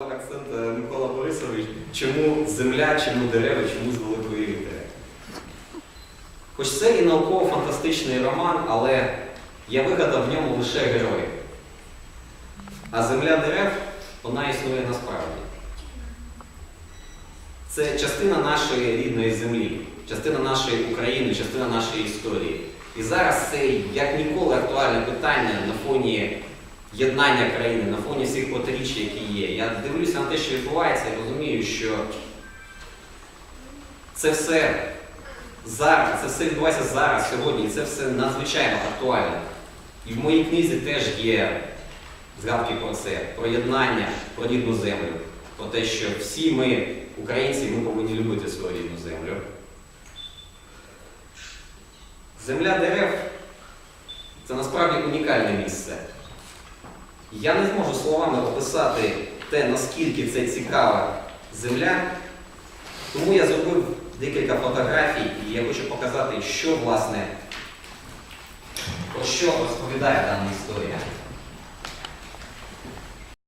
акцент е, Микола Борисович, чому земля, чому дерева, чому з великої літери. Хоч це і науково-фантастичний роман, але я вигадав в ньому лише героїв. А земля дерев, вона існує насправді. Це частина нашої рідної землі, частина нашої України, частина нашої історії. І зараз це як ніколи актуальне питання на фоні єднання країни, на фоні всіх протиріч, які є. Я дивлюся на те, що відбувається, і розумію, що це все зараз, це все відбувається зараз, сьогодні, і це все надзвичайно актуально. І в моїй книзі теж є згадки про це, про єднання, про рідну землю, про те, що всі ми, українці, ми повинні любити свою рідну землю. Земля дерев це насправді унікальне місце. Я не зможу словами описати те, наскільки це цікава земля, тому я зробив декілька фотографій і я хочу показати, що власне про що розповідає дана історія.